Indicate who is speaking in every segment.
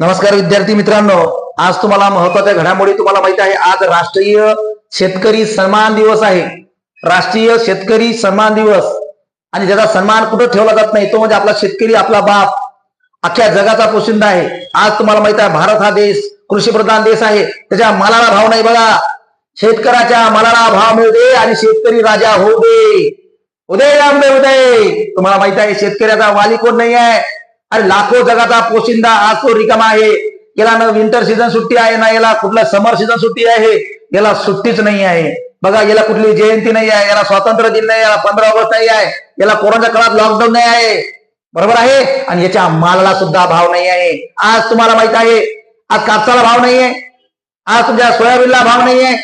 Speaker 1: नमस्कार विद्यार्थी मित्रांनो आज तुम्हाला महत्त्वाच्या घडामोडी तुम्हाला माहिती आहे. आज राष्ट्रीय शेतकरी सन्मान दिवस आहे. राष्ट्रीय शेतकरी सन्मान दिवस. आणि ज्याचा सन्मान कुठं ठेवला जात नाही तो म्हणजे आपला शेतकरी आपला बाप. अख्ख्या जगाचा पोशिंदा आहे. आज तुम्हाला माहीत आहे भारत हा देश कृषीप्रधान देश आहे. त्याच्या मालाला भाव नाही बघा. शेतकऱ्याच्या मालाला भाव मिळू दे आणि शेतकरी राजा होऊ दे. उदय रामदेव उदय. तुम्हाला माहीत आहे शेतकऱ्याचा वाली कोण नाही आहे अरे लाखो जगाचा पोशिंदा आज तो रिकामा आहे याला ना विंटर सीझन सुट्टी आहे ना याला कुठला समर सीझन सुट्टी आहे याला सुट्टीच नाही आहे बघा याला कुठली जयंती नाही आहे याला स्वातंत्र्य दिन नाही याला पंधरा ऑगस्ट नाही आहे याला कोरोनाच्या काळात लॉकडाऊन नाही आहे बरोबर आहे आणि याच्या मालाला सुद्धा भाव नाही आहे आज तुम्हाला माहीत आहे आज कापसाला भाव नाही आहे आज तुमच्या सोयाबीनला भाव नाही आहे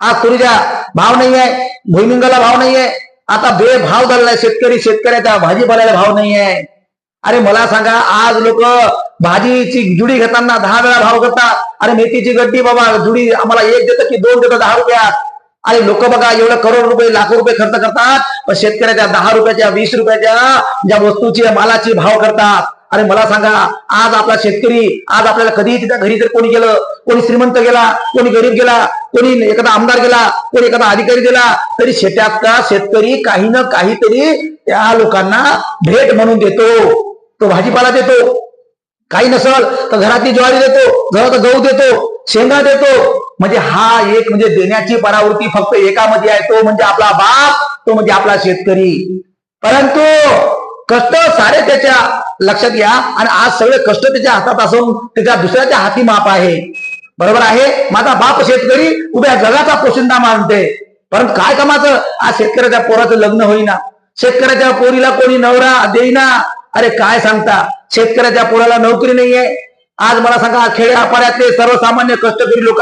Speaker 1: आज तुरीच्या भाव नाही आहे भुईमुंगाला भाव नाही आहे आता बेभाव झालेला आहे शेतकरी शेतकऱ्याच्या भाजीपाल्याला भाव नाही आहे अरे मला सांगा आज लोक भाजीची जुडी घेताना दहा वेळा भाव करतात. अरे मेथीची गड्डी बाबा जुडी आम्हाला एक देतं की दोन देतं दहा रुपयात अरे लोक बघा एवढं करोड रुपये लाखो रुपये खर्च करतात. पण शेतकऱ्याच्या दहा रुपयाच्या वीस रुपयाच्या ज्या वस्तूची मालाची भाव करतात. अरे मला सांगा आज आपला शेतकरी आज आपल्याला कधीही तिच्या घरी जर कोणी गेलं कोणी श्रीमंत गेला कोणी गरीब गेला कोणी एखादा आमदार गेला कोणी एखादा अधिकारी गेला तरी शेतात का शेतकरी काही ना काहीतरी त्या लोकांना भेट म्हणून देतो. तो भाजीपाला देतो. काही नसल तर घरातली ज्वारी देतो घरात गहू देतो शेंगा देतो. म्हणजे हा एक म्हणजे देण्याची परावृत्ती फक्त एकामध्ये आहे. तो म्हणजे आपला बाप तो म्हणजे आपला शेतकरी. परंतु कष्ट सारे त्याच्या लक्षात घ्या आणि आज सगळे कष्ट त्याच्या हातात असून त्याच्या दुसऱ्याच्या हाती माप आहे. बरोबर आहे? माझा बाप शेतकरी उभ्या जगाचा पोशिंदा मानते. परंतु काय कामाचं? आज शेतकऱ्याच्या पोराचं लग्न होईना. शेतकऱ्याच्या पोरीला कोणी नवरा देईना. अरे काय सांगता? शेतकऱ्याच्या पोराला नोकरी नाहीये. आज मला सांगा खेड्यापाड्यातले सर्वसामान्य कष्टकरी लोक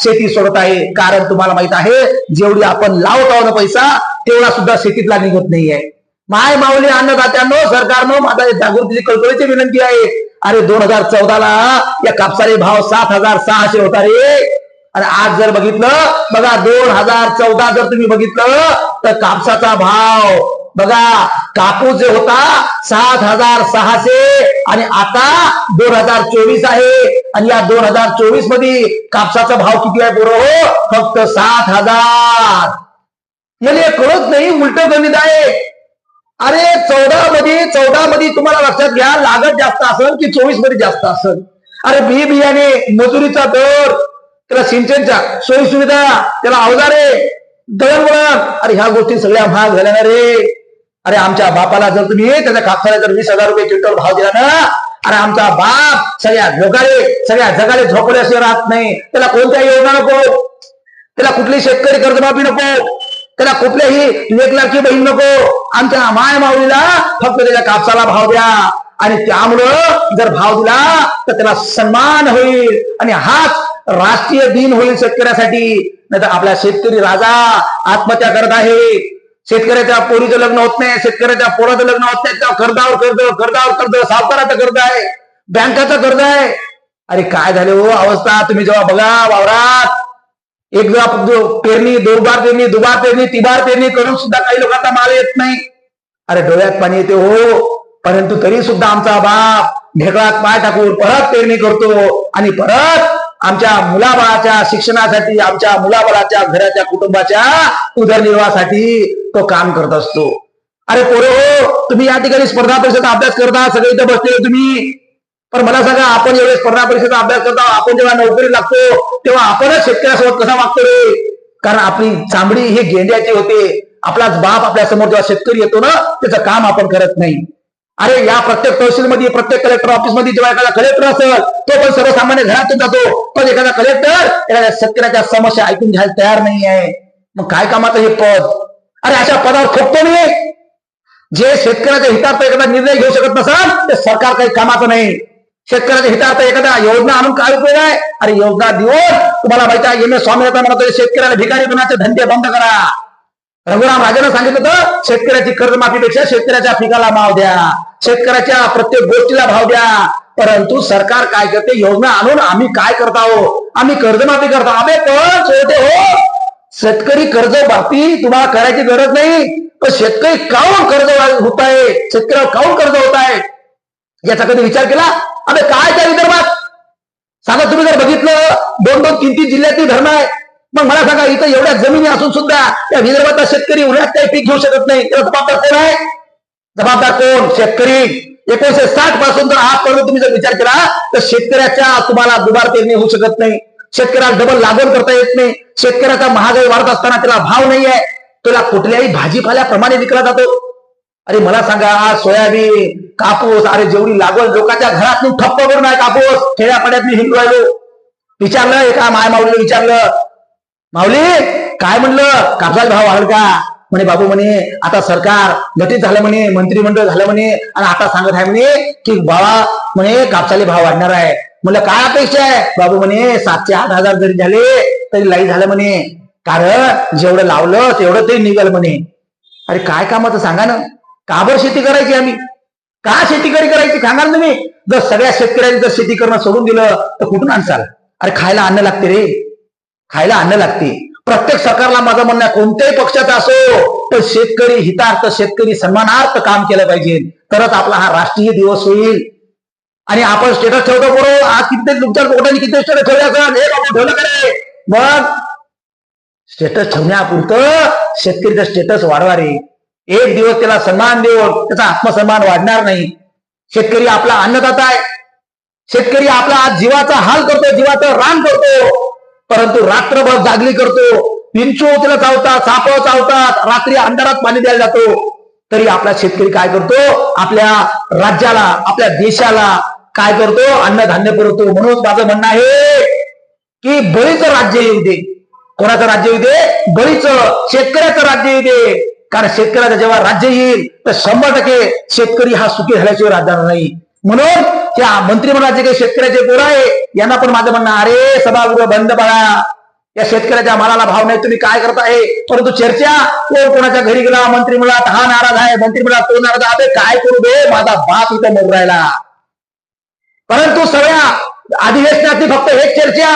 Speaker 1: शेती सोडत आहे. कारण तुम्हाला माहीत आहे जेवढी आपण लावत आहोत पैसा तेवढा सुद्धा शेतीतला निघत नाहीये. माय माऊली अन्नदात्यांनो सरकारनं माझा जागृतीची कळकळीची विनंती आहे. अरे दोन हजार चौदाला या कापसाचे भाव सात हजार सहाशे होता रे. आणि आज जर बघितलं बघा दोन हजार चौदा जर तुम्ही बघितलं तर कापसाचा भाव बघा कापूस जे होता सात हजार सहाशे आणि आता दोन हजार चोवीस आहे. आणि या दोन हजार चोवीसमध्ये कापसाचा भाव किती आहे बरोबर हो? फक्त सात हजार. म्हणजे कळत नाही उलट गणित आहे. अरे चौदा मध्ये चौदा मध्ये तुम्हाला लक्षात घ्या लागत जास्त असेल की चोवीसमध्ये जास्त असेल? अरे बी बियाणे मजुरीचा दर त्याला सिंचनच्या सोयी सुविधा त्याला अवजारे दळणवळण. अरे ह्या गोष्टी सगळ्या महाग झाल्या ना रे. अरे आमच्या बापाला जर तुम्ही त्याच्या कापसाला जर वीस हजार रुपये क्विंटल भाव दिला ना अरे आमचा बाप सगळ्या जगाले सगळ्या जगाले झोपल्याशिवाय राहत नाही. त्याला कोणत्या योजना नको. त्याला कुठली शेतकरी कर्जमाफी नको. त्याला कुठल्याही लेखलाची बहीण नको. आमच्या माय माऊलीला फक्त त्याच्या कापसाला भाव द्या. आणि त्यामुळं जर भाव दिला तर त्याला सन्मान होईल. आणि हाच राष्ट्रीय दिन होईल शेतकऱ्यासाठी. नाही तर आपला शेतकरी राजा आत्महत्या करत आहे. शेतकऱ्याच्या पोरीचं लग्न होत नाही शेतकऱ्याच्या पोराचं लग्न होत नाही त्या कर्जावर कर्ज कर्जावर कर्ज सावकाराचं कर्ज आहे बँकाचं कर्ज आहे. अरे काय झाले हो अवस्था? तुम्ही जेव्हा बघा वावरात एक पेरणी दोन बार पेरणी दुबार पेरणी तिबार पेरणी करून सुद्धा काही लोकांचा माल येत नाही. अरे डोळ्यात पाणी येते हो परंतु तरी सुद्धा आमचा बाप ढेकळात पाय टाकून परत पेरणी करतो आणि परत आमच्या मुलाबाळाच्या शिक्षणासाठी आमच्या मुलाबाळाच्या घराच्या कुटुंबाच्या उदरनिर्वाहासाठी तो काम करत असतो. अरे पोरे हो तुम्ही या ठिकाणी स्पर्धा परीक्षेचा अभ्यास करता सगळे इथं बसले तुम्ही. पण मला सांगा आपण एवढे स्पर्धा परीक्षेचा अभ्यास करता आपण जेव्हा नोकरी लागतो तेव्हा आपणच शेतकऱ्यासोबत कसा वागतो रे? कारण आपली चांबडी हे गेंड्याची होते. आपलाच बाप आपल्यासमोर जेव्हा शेतकरी येतो ना त्याचं काम आपण करत नाही. अरे या प्रत्येक तहसीलमध्ये प्रत्येक कलेक्टर ऑफिसमध्ये जेव्हा एखादा कलेक्टर असेल तो पण सर्वसामान्य घरातून जातो. पण एखादा कलेक्टर एखाद्या शेतकऱ्याच्या समस्या ऐकून घ्यायला तयार नाही आहे मग काय कामाचं हे पद? अरे अशा पदावर खोपतो नाही जे शेतकऱ्याच्या हितार्थ एखादा निर्णय घेऊ शकत नसाल ते सरकार काही कामाचं नाही. शेतकऱ्याच्या हितार्थ एखादा योजना आणून काय उपयोग आहे? अरे योजना देऊन तुम्हाला माहिती आहे एम एस स्वामीनाथन म्हणतो शेतकऱ्याला भिकारी बनाचे धंदे बंद करा. रघुराम राजानं सांगितलं होतं शेतकऱ्याची कर्जमाफीपेक्षा शेतकऱ्याच्या पिकाला भाव द्या. शेतकऱ्याच्या प्रत्येक गोष्टीला भाव द्या. परंतु सरकार काय करते? योजना आणून आम्ही काय करत आहोत? आम्ही कर्जमाफी करतो आम्ही पण सोडते हो शेतकरी कर्ज माफी तुम्हाला करायची गरज नाही. पण शेतकरी काऊन कर्ज होत आहे? शेतकऱ्यावर काऊन कर्ज होत आहे? याचा कधी विचार केला? अरे काय त्या विदर्भात? सांगा तुम्ही जर बघितलं दोन दोन तीन तीन जिल्ह्यातील धरणं आहे. मग मला सांगा इथं एवढ्या जमिनी असून सुद्धा त्या विदर्भातला शेतकरी उन्हात काही पीक घेऊ शकत नाही. त्याला जबाबदार कोण आहे? जबाबदार कोण? शेतकरी. एकोणीशे साठपासून जर आजपर्यंत तुम्ही जर विचार केला तर शेतकऱ्याच्या तुम्हाला दुबार पेरणी होऊ शकत नाही. शेतकऱ्याला डबल लागवड करता येत नाही. शेतकऱ्याचा महागाई वाढत असताना त्याला भाव नाही आहे. त्याला कुठल्याही भाजीपाल्याप्रमाणे विकला जातो. अरे मला सांगा आज सोयाबीन कापूस अरे जेवढी लागवड लोकांच्या घरात ठप्प करून आहे कापूस. खेड्यापाड्यात मी हिंदू राहिलो. विचारलं एका माय माऊलीने विचारलं माऊली काय म्हणलं? कापसाचा भाव वाढल का? म्हणे बाबू म्हणे आता सरकार गठीत झालं म्हणे मंत्रिमंडळ झालं म्हणे आणि आता सांगत आहे म्हणे की बाबा म्हणे कापसाले भाव वाढणार आहे. म्हणलं काय अपेक्षा आहे? बाबू म्हणे सातशे आठ हजार जरी झाले तरी लाई झालं म्हणे. कारण जेवढं लावलं तेवढं तरी निघाल म्हणे. अरे काय कामाचं सांगा ना. का बरं शेती करायची आम्ही? का शेती करी करायची? सांगा ना तुम्ही. जर सगळ्या शेतकऱ्यांनी जर शेती करणं सोडून दिलं तर कुठून आणसाल? अरे खायला अन्न लागते रे. खायला अन्न लागते. प्रत्येक सरकारला माझं म्हणणं कोणत्याही पक्षाचा असो तर शेतकरी हितार्थ शेतकरी सन्मानार्थ काम केलं पाहिजे. तरच आपला हा राष्ट्रीय दिवस होईल. आणि आपण स्टेटस ठेवतो बरोबर आज कित्येक तुमच्या लोकांनी किती स्टेटस ठेवले हे बाबा ठेवलं करे मग स्टेटस ठेवण्यापुरतं शेतकरीचं स्टेटस वाढवा रे. एक दिवस त्याला सन्मान देऊन त्याचा आत्मसन्मान वाढणार नाही. शेतकरी आपला अन्नदाता आहे. शेतकरी आपला आज जीवाचा हाल करतो जीवाचं रान करतो परंतु रात्रभर जागली करतो. विंचू त्याला चावतात साप चावतात रात्री अंधारात पाणी द्यायला जातो. तरी आपला शेतकरी काय करतो? आपल्या राज्याला आपल्या देशाला काय करतो? अन्नधान्य पुरवतो. म्हणून माझं म्हणणं आहे की बळीचं राज्य येऊ दे. कोणाचं राज्य येऊ दे? बळीचं शेतकऱ्याचं राज्य येऊ दे. कारण शेतकऱ्याचं जेव्हा राज्य येईल तर शंभर टक्के शेतकरी हा सुखी झाल्याशिवाय राज्याला नाही. म्हणून त्या मंत्रिमंडळाचे काही शेतकऱ्याचे गोर आहे यांना पण माझं म्हणणं अरे सभागृह बंद पडा. या शेतकऱ्याच्या मालाला भाव नाही तुम्ही काय करताय परंतु चर्चा कोण कोणाच्या घरी गेला मंत्रिमंडळात हा नाराज आहे मंत्रिमंडळात तो नाराज आहे काय करू दे माझा बाप इथं मरू राहिला. परंतु सगळ्या अधिवेशनातली फक्त हेच चर्चा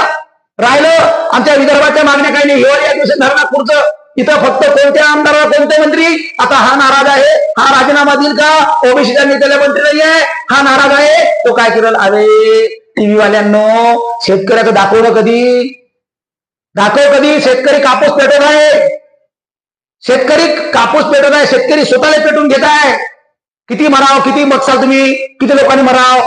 Speaker 1: राहिलं. आमच्या विदर्भाच्या मागण्या काही नाही. हिवाळी अधिवेशन धरणार पुढचं इथं फक्त कोणत्या आमदाराला कोणते मंत्री? आता हा नाराज आहे. हा राजीनामा देईल का? ओबीसीच्या नेत्याला मंत्री नाहीये. हा नाराज आहे. तो काय करेल? अरे टीव्ही वाल्यांनो शेतकऱ्याचं दाखवणं कधी. दाखव कधी. शेतकरी कापूस पेटत आहे. शेतकरी कापूस पेटत आहे. शेतकरी स्वतःला पेटून घेत आहे. किती मराव किती बघसाल तुम्ही? किती लोकांनी मराव?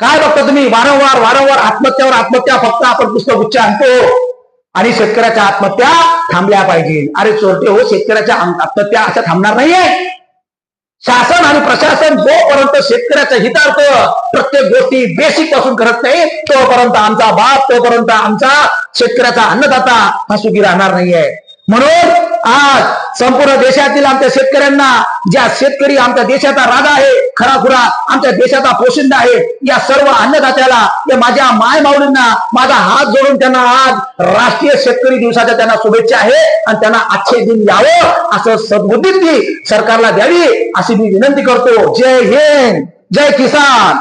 Speaker 1: काय बघता तुम्ही? वारंवार वारंवार आत्महत्यावर आत्महत्या फक्त आपण पुस्तक उच्च आणतो आणि शेतकऱ्याच्या आत्महत्या थांबल्या पाहिजे. अरे चोरटे हो शेतकऱ्याच्या आत्महत्या अशा थांबणार नाहीये. शासन आणि प्रशासन जोपर्यंत शेतकऱ्याच्या हितार्थ प्रत्येक गोष्टी बेसिकपासून करत नाही तोपर्यंत आमचा बाप तोपर्यंत आमचा शेतकऱ्याचा अन्नदाता हा सुखी राहणार नाहीये. म्हणून आज संपूर्ण देशातील आमच्या शेतकऱ्यांना ज्या शेतकरी आमच्या देशाचा राजा आहे खराखुरा आमच्या देशाचा पोशिंदा आहे या सर्व अन्नदात्याला या माझ्या माय माऊलींना माझा हात जोडून त्यांना आज राष्ट्रीय शेतकरी दिवसाच्या त्यांना शुभेच्छा आहे आणि त्यांना आजचे दिन यावं असं सद्बुद्धी सरकारला द्यावी अशी मी विनंती करतो. जय हिंद जय किसान.